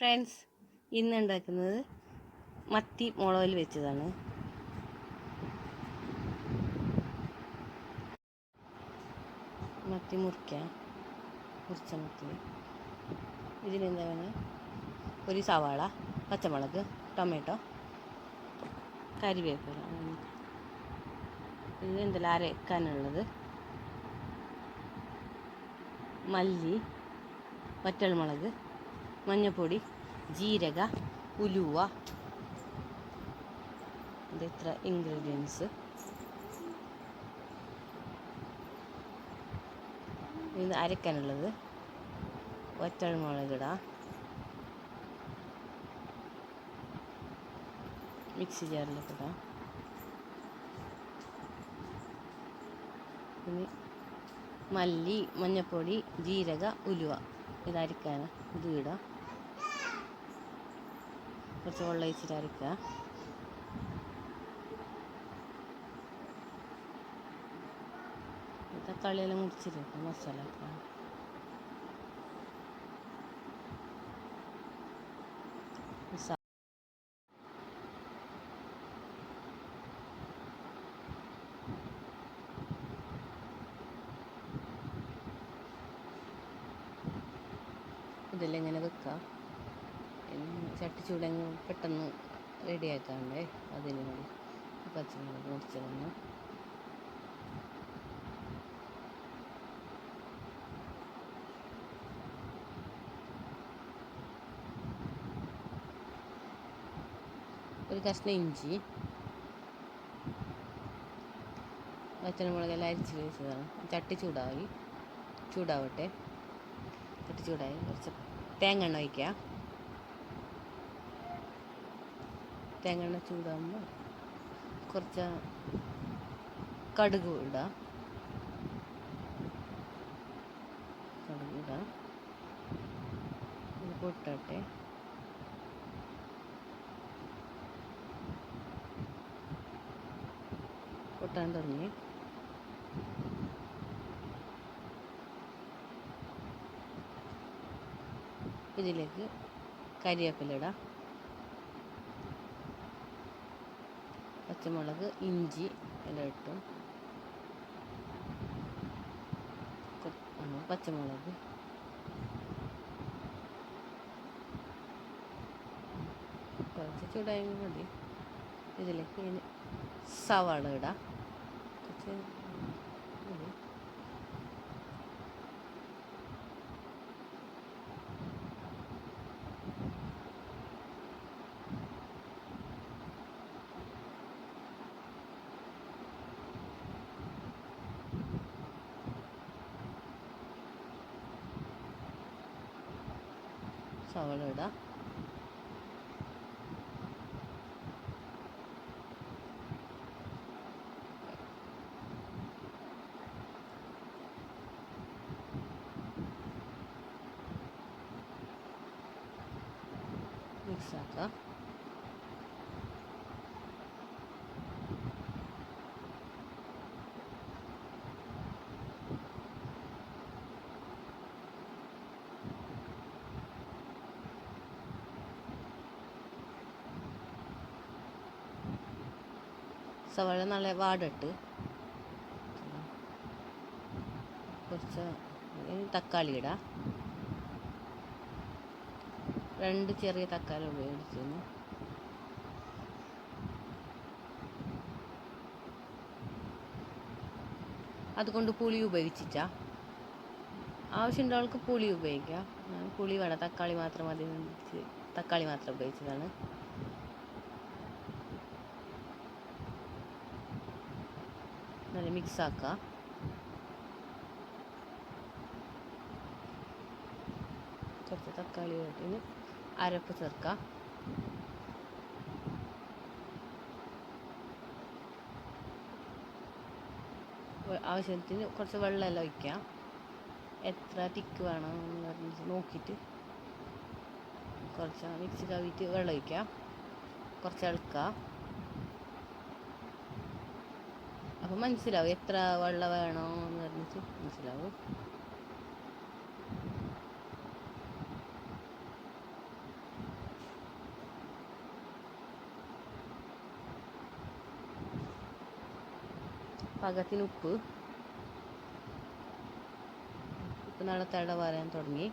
Friends ഇന്ന് ഉണ്ടാക്കുന്നത് മത്തി മുളകിൽ വെച്ചതാണ്. മത്തി മുറിക്കാം മുറിച്ച മത്തി. ഇതിനെന്താ വേണം? ഒരു സവാള പച്ചമുളക് ടൊമാറ്റോ കരിവേപ്പില. ഇത് എന്തെല്ലാം അരക്കാനുള്ളത് മല്ലി വറ്റൽമുളക് മഞ്ഞൾപ്പൊടി ജീരക ഉലുവ. ഇത് ഇത്ര ഇൻഗ്രീഡിയൻസ് ഇത് അരക്കാനുള്ളത്. വറ്റൽമുളക് ഇടാം. മിക്സി ജാറിലേക്ക് ഇടാം. പിന്നെ മല്ലി മഞ്ഞൾപ്പൊടി ജീരക ഉലുവ. ഇത് അരക്കാൻ ഇത് ഇടുക കുറച്ച് വെള്ളം ഒഴിച്ചിട്ട് അരക്കുക. തക്കാളിയെല്ലാം മുറിച്ചിട്ട് മസാല ആക്കാം. ഇതെല്ലാം ഇങ്ങനെ വെക്കാം. ചട്ടി ചൂടങ്ങ് പെട്ടെന്ന് റെഡിയാക്കാണ്ടേ അതിന് വേണ്ടി. പച്ചമുളക് മുറിച്ചതൊന്ന് ഒരു കഷ്ണം ഇഞ്ചി. പച്ചമുളകെല്ലാം അരിച്ച് വെച്ചതാണ്. ചട്ടി ചൂടായി. ചൂടാവട്ടെ. ചട്ടി ചൂടായി. കുറച്ച് തേങ്ങ എണ്ണ ഒഴിക്കുക. തേങ്ങ എണ്ണ ചൂടാകുമ്പോൾ കുറച്ച് കടുക് ഇടുക. കടുക് ഇത് പൊട്ടട്ടെ. പൊട്ടാൻ തുടങ്ങി. ഇതിലേക്ക് കരിവേപ്പില ഇടാം. പച്ചമുളക് ഇഞ്ചി എല്ലാം ഇട്ടു. പച്ചമുളക്. കുറച്ച് ചൂടായ മതി. ഇതിലേക്ക് സവാള ഇടാം. കുറച്ച് മതി. സവാള ഇടാം. മിക്സ് സവാള നല്ല വാടിട്ട് കുറച്ച് തക്കാളി ഇടാം. രണ്ട് ചെറിയ തക്കാളി ഉപയോഗിച്ചിരുന്നു. അതുകൊണ്ട് പുളി ഉപയോഗിച്ചിട്ടാ. ആവശ്യമുള്ളവർക്ക് പുളി ഉപയോഗിക്കാം. പുളി വേണം. തക്കാളി മാത്രം മതി. തക്കാളി മാത്രം ഉപയോഗിച്ചതാണ്. നല്ല മിക്സ് ആക്കുക കുറച്ച് തക്കാളി ഇട്ടിന് അരപ്പ് ചേർക്കാം വെ- ആവശ്യത്തിന് കുറച്ച് വെള്ളമെല്ലാം ഒഴിക്കാം. എത്ര തിക്ക് വേണം എന്ന് നോക്കിയിട്ട്. കുറച്ച് മിക്സി കവിയിട്ട് വെള്ളം ഒഴിക്കാം. കുറച്ച് ഇളക്കുക അപ്പൊ മനസ്സിലാവും എത്ര വെള്ളം വേണോ എന്ന് പറഞ്ഞിട്ട് മനസ്സിലാവും. പാകത്തിന് ഉപ്പ്. ഉപ്പ് നല്ല തിള വരാൻ തുടങ്ങി.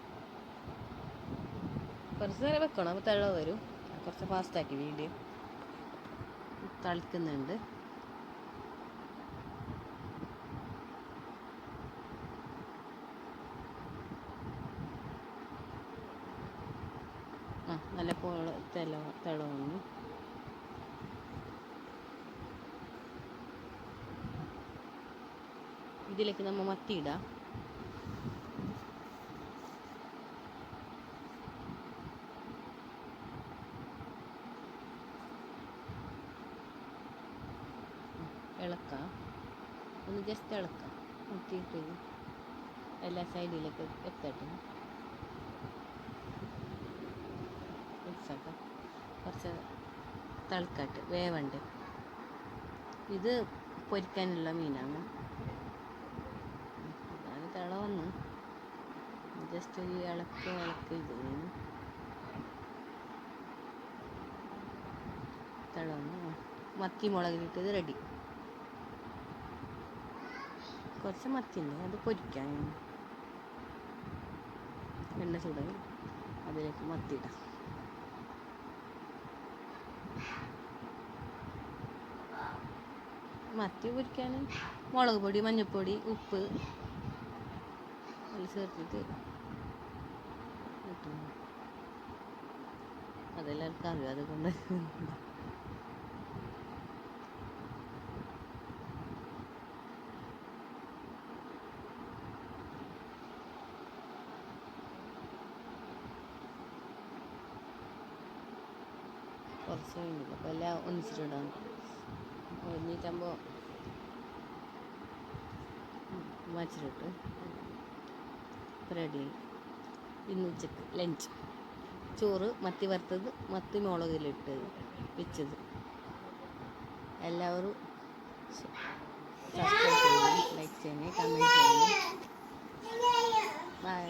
കുറച്ച് നേരം വെക്കണം അപ്പോൾ തിള വരും. കുറച്ച് ഫാസ്റ്റാക്കി വീഡിയോ തളിക്കുന്നുണ്ട്. ആ നല്ല പോലെ തിള തിള വന്നു ഇതിലേക്ക് നമ്മൾ മത്തി ഇടാം ഇളക്കാം. ഒന്ന് ജസ്റ്റ് ഇളക്കാം. മത്തിയിട്ട് എല്ലാ സൈഡിലേക്ക് എത്തട്ടെ. മിക്സാക്കാം കുറച്ച് തിളക്കട്ട് വേവണ്ട്. ഇത് പൊരിക്കാനുള്ള മീനാണ്. അതാണ് തിളവന്ന്. ജസ്റ്റ് ഒരു ഇളക്ക് ഇളക്ക് ഇത് തിളവന്ന് തിള വന്ന് മത്തി മുളകിലിട്ടത് റെഡി കുറച്ച് മത്തിയുണ്ട് അത് പൊരിക്കാൻ. എണ്ണ ചൂടായി. അതിലേക്ക് മത്തി ഇടാം. മത്തി പൊരിക്കാൻ മുളക് പൊടി മഞ്ഞൾപ്പൊടി ഉപ്പ്. അതിൽ ചേർത്തിട്ട് കിട്ടും അതെല്ലാവർക്കും അതുകൊണ്ട്. കുറച്ച് കഴിഞ്ഞില്ല അപ്പോൾ എല്ലാം അഞ്ഞൂറ്റമ്പത് വാച്ചിലിട്ട് റെഡി ഇന്ന് ഉച്ചയ്ക്ക് ലഞ്ച് ചോറ് മത്തി വറുത്തത് മത്തി മുളകിലിട്ട് വെച്ചത്. എല്ലാവരും സബ്സ്ക്രൈബ് ലൈക്ക് ചെയ്യണേ കമന്റ് ചെയ്യണേ. ബൈ